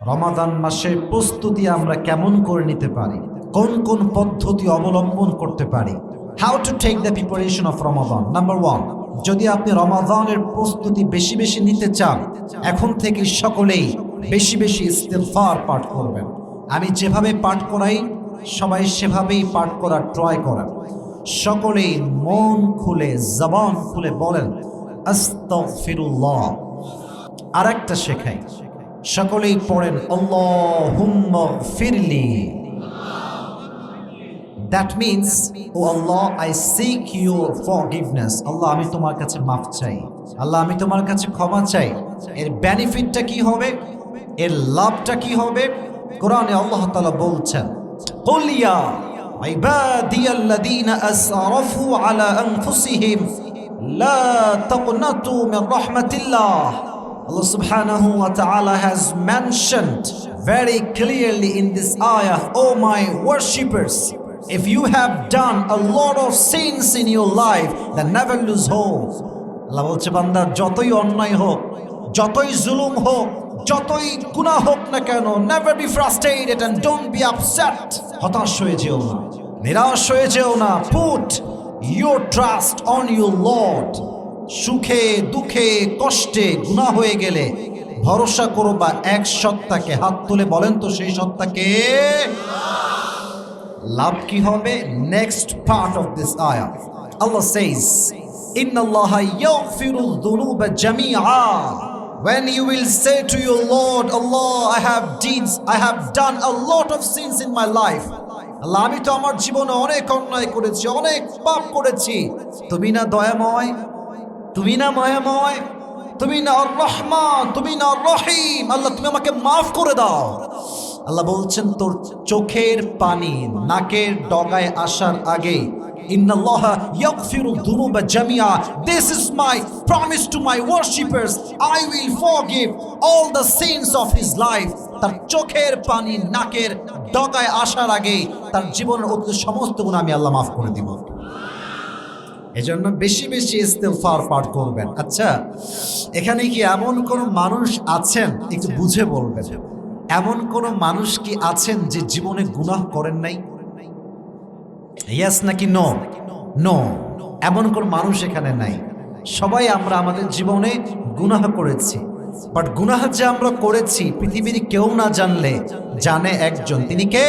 রমাদান মাসের প্রস্তুতি আমরা কেমন করে নিতে পারি? কোন কোন পদ্ধতি অবলম্বন করতে পারি? How to take the preparation of Ramadan number one যদি আপনি রমাদানের প্রস্তুতি বেশি বেশি নিতে চান, এখন থেকে সকলেই বেশি বেশি ইস্তেফার পাঠ করবেন। আমি যেভাবে পাঠ করাই, সবাই সেভাবেই পাঠ করার ট্রাই করেন। সকলেই মন খুলে, জবান খুলে বলেন আর একটা শেখাই। সকলেই পড়েন আল্লাহুম্মা ফিরলি that means O Allah I seek your forgiveness আল্লাহ আমি তোমার কাছে মাফ চাই আল্লাহ আমি তোমার কাছে ক্ষমা চাই এর বেনিফিটটা কি হবে এর লাভটা কি হবে কোরআনে আল্লাহ তাআলা বলছেন قل يا عبادي الذين أسرفوا على أنفسهم لا تقنطوا من رحمة الله Allah subhanahu wa ta'ala has mentioned very clearly in this ayah, O Oh my worshippers, if you have done a lot of sins in your life, then never lose hope. আল্লাহ বলছে বান্দা যতই অন্যায় হোক যতই জুলুম হোক যতই গুনাহ হোক না কেন never be frustrated and don't be upset হতাশ হয়ে যেও না নিরাশ হয়ে যেও না put your trust on your lord সুখে দুঃখে কষ্টে গুণা হয়ে গেলে ভরসা করো বা এক সত্তাকে হাত তুলে বলেন তো সেই সত্তাকে। লাভ কি হবে? নেক্সট পার্ট অফ দিস আয়া আল্লাহ সেইস ইন্নাল্লাহ ইয়াগফিরু যুনুবা জামিআ। When you will say to your Lord, Allah, I have deeds, I have done a lot of sins in my life. আল্লাহ আমি তো আমার জীবনে অনেক অন্যায় করেছি অনেক পাপ করেছি। তুমি না দয়াময়? তুমি না মায়াময়, তুমি না রহমান তুমি না রহিম। আল্লাহ, তুমি আমাকে মাফ করে দাও। আল্লাহ বলছেন, তোর চোখের পানি নাকের ডগায় আসার আগে my promise to my worshippers I will forgive all the sins of his life তার চোখের পানি নাকের ডগায় আসার আগে, তার জীবনের সমস্ত গুণ আমি আল্লাহ মাফ করে দিব। এজন্য বেশি বেশি ইস্তেফার পাঠ করবেন। আচ্ছা এখানে কি এমন কোন মানুষ আছেন? একটু বুঝে বলবেন। এমন কোন মানুষ কি আছেন যে জীবনে গুনাহ করেন নাই? ইয়াস নাকি নো নো এমন কোন মানুষ এখানে নাই। সবাই আমরা আমাদের জীবনে গুনাহ করেছি। বাট গুনাহ যে আমরা করেছি, পৃথিবীর কেউ না জানলে জানে একজন। তিনি কে?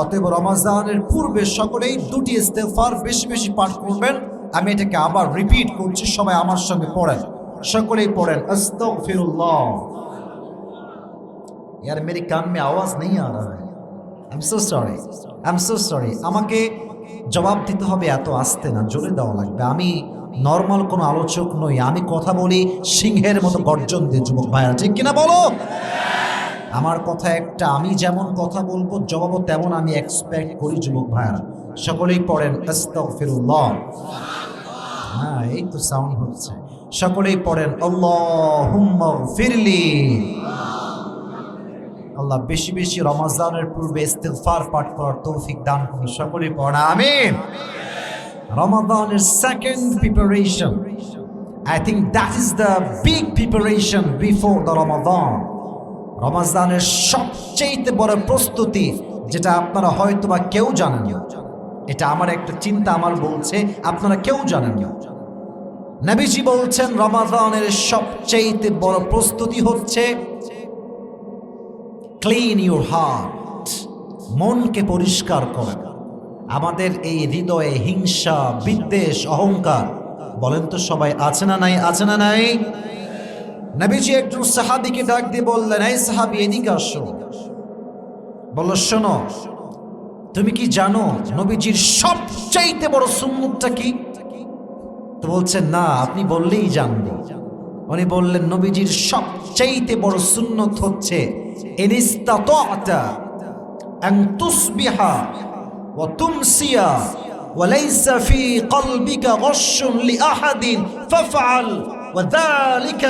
অতএব রমাজানের পূর্বে সকলেই দুটি ইস্তেফার বেশি বেশি পাঠ করবেন আমি এটাকে আবার রিপিট করছি সবাই আমার সঙ্গে পড়েন সকলেই পড়েন আস্তাগফিরুল্লাহ यार मेरे कान में आवाज नहीं आ रहा है I am so sorry I am so sorry আমাকে জবাব দিতে হবে এত আসতে না জোরে দেওয়া লাগবে আমি নর্মাল কোনো আলোচক নই আমি কথা বলি সিংহের মতো গর্জন দিয়ে যুবক ভাইরা ঠিক কিনা বলো আমার কথা একটা, আমি যেমন কথা বলব, জবাবও তেমন আমি এক্সপেক্ট করি, যুবক ভাইরা সকলেই পড়েন হ্যাঁ এই তো সাউন্ড হচ্ছে। সকলেই পড়েন, আল্লাহুম্মা ফিরলি আল্লাহ বেশি বেশি রমাজানের পূর্বে ইস্তেগফার পাঠ করার তৌফিক দান করুন, সকলেই পড়া আমিন। রমাদানের second preparation I think that is the big preparation before the Ramadan রমাজানের সবচেয়ে বড় প্রস্তুতি যেটা আপনারা হয়তো বা কেউ জানেন এটা আমার একটা চিন্তা আমার বলছে, আপনারা কেউ জানেন নবীজি বলছেন রমাদানের সবচেয়ে বড় প্রস্তুতি হচ্ছে ক্লিন ইউর হার্ট মনকে পরিষ্কার করা। আমাদের এই হৃদয়ে হিংসা, বিদ্বেষ, অহংকার, বলেন তো সবাই, আছে না নাই, আছে না নাই? নবীজি একজন সাহাবিকে ডাক দিয়ে বললেন, এই সাহাবি, এদিকে আসো। বলল, শোনো, তুমি কি জানো নবীজির সবচাইতে বড় সুন্নতটা কি? তো বলছেন না, আপনি বললেই জানব। উনি বললেন, নবীজির সবচাইতে বড় সুন্নত হচ্ছে এনিস্তাতা আন তুসবিহা ওয়া তুমসিয়া ওয়া লাইসা ফি কলবিকা গাশশুন আহাদিন ফাফআল।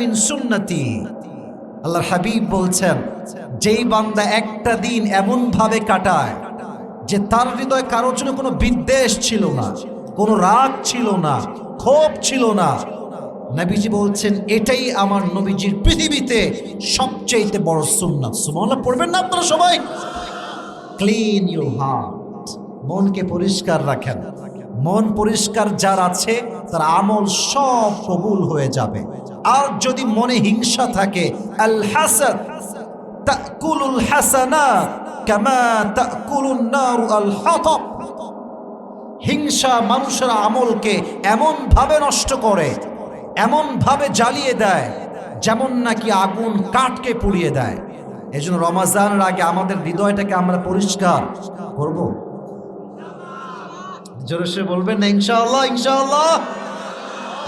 মিন সুন্নতি। আল্লাহর হাবিব বলছেন, যেই বান্দা একটা দিন এমনভাবে কাটায় যে তার হৃদয় কারও জন্য কোনো বিদ্বেষ ছিল না, কোনো রাগ ছিল না, ক্ষোভ ছিল না। নবীজি বলছেন, এটাই আমার নবীজির পৃথিবীতে সবচেয়ে বড় সুন্নাত। সুমনা পড়বেন না আপনারা সবাই? ক্লিন ইউর হার্ট মনকে পরিষ্কার রাখেন। মন পরিষ্কার যার আছে, তার আমল সব কবুল হয়ে যাবে। আর যদি মনে হিংসা থাকে হিংসা মানুষের আমলকে এমন ভাবে নষ্ট করে এমন ভাবে জ্বালিয়ে দেয়, যেমন নাকি আগুন কাঠকে পুড়িয়ে দেয়। এই জন্য রমাজানের আগে আমাদের হৃদয়টাকে আমরা পরিষ্কার করব। জোরে বলবেন না, ইনশাআল্লাহ ইনশাআল্লাহ।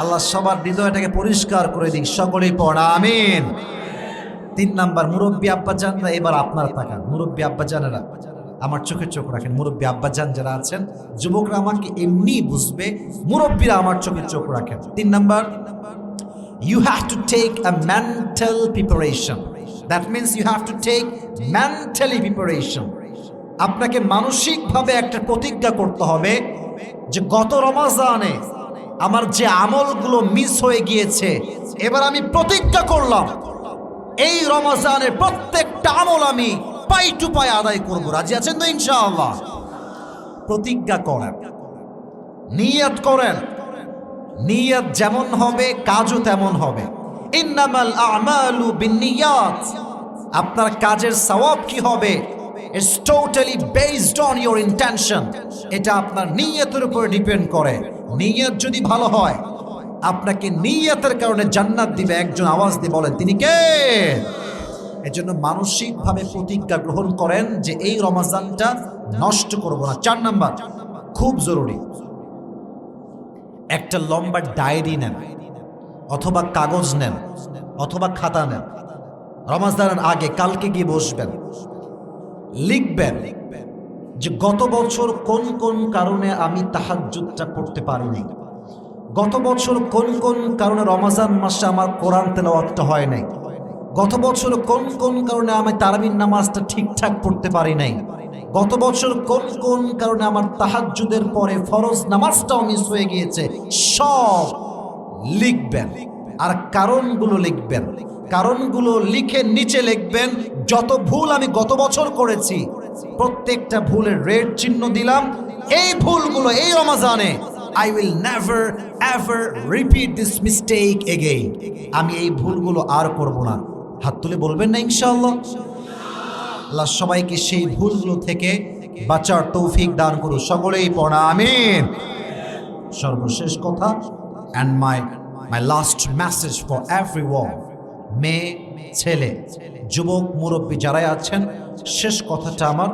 আল্লাহ সবার হৃদয়টাকে পরিষ্কার করে দিক, সকলেই পড়া, আমিন। তিন নাম্বার, মুরব্বী আব্বাজানরা এবার আপনার তাকান, মুরব্বী আব্বাজানেরা। আমার চোখে চোখ রাখেন, মুরব্বী আব্বাজান যারা আছেন, যুবকরা আমাকে এমনি বুঝবে, মুরব্বীরা আমার চোখে চোখ রাখেন। তিন number, you have to take a mental preparation. That means you have to take mentally preparation. আপনাকে মানসিকভাবে একটা প্রতিজ্ঞা করতে হবে যে গত রমাজানে আমার যে আমলগুলো মিস হয়ে গিয়েছে, এবার আমি প্রতিজ্ঞা করলাম, এই রমাজানের প্রত্যেকটা আমল আমি পাই টু পাই আদায় করব। রাজি আছেন তো ইনশাআল্লাহ? প্রতিজ্ঞা করেন, নিয়ত করেন, নিয়ত যেমন হবে, কাজও তেমন হবে। ইন্নামাল আমালু বিন্নিয়াত আপনার কাজের সওয়াব কি হবে? It's totally based on your intention এটা আপনার নিয়তের উপর ডিপেন্ড করে। নিয়ত যদি ভালো হয়, আপনাকে নিয়তের কারণে জান্নাত দিবে, একজন আওয়াজ দিয়ে বলেন, তিনি কে? এজন্য মানসিকভাবে প্রতিজ্ঞা গ্রহণ করেন যে এই রমাজানটা নষ্ট করব না। চার নাম্বার, খুব জরুরি। একটা লম্বা ডায়েরি নেন, অথবা কাগজ নেন, অথবা খাতা নেন। রমাজানের আগে কালকে গিয়ে বসবেন। লিখবেন যে গত বছর কোন কোন কারণে আমি তাহাজ্জুদটা করতে পারিনি? গত বছর কোন কোন কারণে রমাজান মাসে আমার কোরআন তেলাওয়াতটা হয় নাই? গত বছর কোন কোন কারণে আমি তারাবির নামাজটা ঠিকঠাক পড়তে পারি নাই? গত বছর কোন কোন কারণে আমার তাহাজ্জুদের পরে ফরজ নামাজটাও মিস হয়ে গিয়েছে? সব লিখবেন। আর কারণগুলো লিখবেন। কারণগুলো লিখে নিচে লিখবেন, যত ভুল আমি গত বছর করেছি, প্রত্যেকটা ভুলের রেড চিহ্ন দিলাম, এই ভুলগুলো এই রমাজানে I will never ever repeat this mistake again আমি এই ভুলগুলো আর করব না। হাত তুলে বলবেন না, ইনশাআল্লাহ? আল্লাহ সবাইকে সেই ভুলগুলো থেকে বাঁচার তৌফিক দান করুন সকলেই পড়া, আমিন। সর্বশেষ কথা and my my last message for everyone মেয়ে, ছেলে, যুবক, মুরব্বী যারাই আছেন, শেষ কথাটা আমার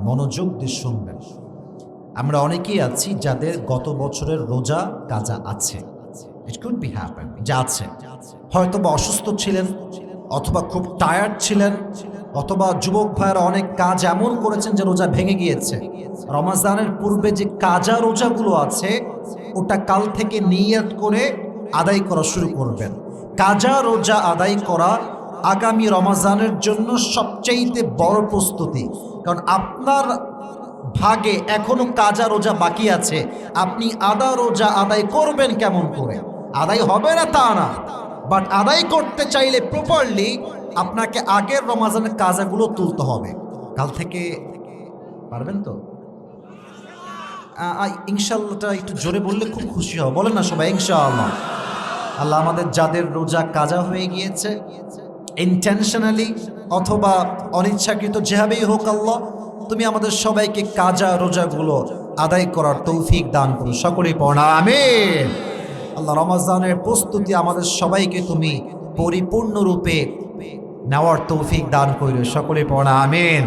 মনোযোগ দিয়ে শুনবেন। আমরা অনেকেই আছি যাদের গত বছরের রোজা কাজা আছে। যা আছে। হয়তো বা অসুস্থ ছিলেন, অথবা খুব টায়ার্ড ছিলেন, অথবা যুবক ভাইয়েরা অনেক কাজ এমন করেছেন যে রোজা ভেঙে গিয়েছে। রমাজানের পূর্বে যে কাজা রোজাগুলো আছে, ওটা কাল থেকে নিয়ত করে আদায় করা শুরু করবেন। কাজা রোজা আদায় করা আগামী রমাজানের জন্য সবচাইতে বড় প্রস্তুতি। কারণ আপনার ভাগে এখনও কাজা রোজা বাকি আছে। আপনি আদা রোজা আদায় করবেন কেমন করে? আদায় হবে না তা না। বাট আদায় করতে চাইলে প্রপারলি আপনাকে আগের রমাজানের কাজাগুলো তুলতে হবে। কাল থেকে পারবেন তো? ইনশাল্লাহটা একটু জোরে বললে খুব খুশি হব। বলেন না সবাই, ইনশাআল্লাহ। আল্লাহ আমাদের যাদের রোজা কাজা হয়ে গিয়েছে ইন্টেনশনালি অথবা অনিচ্ছাকৃত যেভাবেই হোক আল্লাহ, তুমি আমাদের সবাইকে কাজা রোজাগুলো আদায় করার তৌফিক দান করো। সকলেই পড়া আমিন। আল্লাহ রমাজানের প্রস্তুতি আমাদের সবাইকে তুমি পরিপূর্ণরূপে নেওয়ার তৌফিক দান করিল সকলে পড়া আমিন।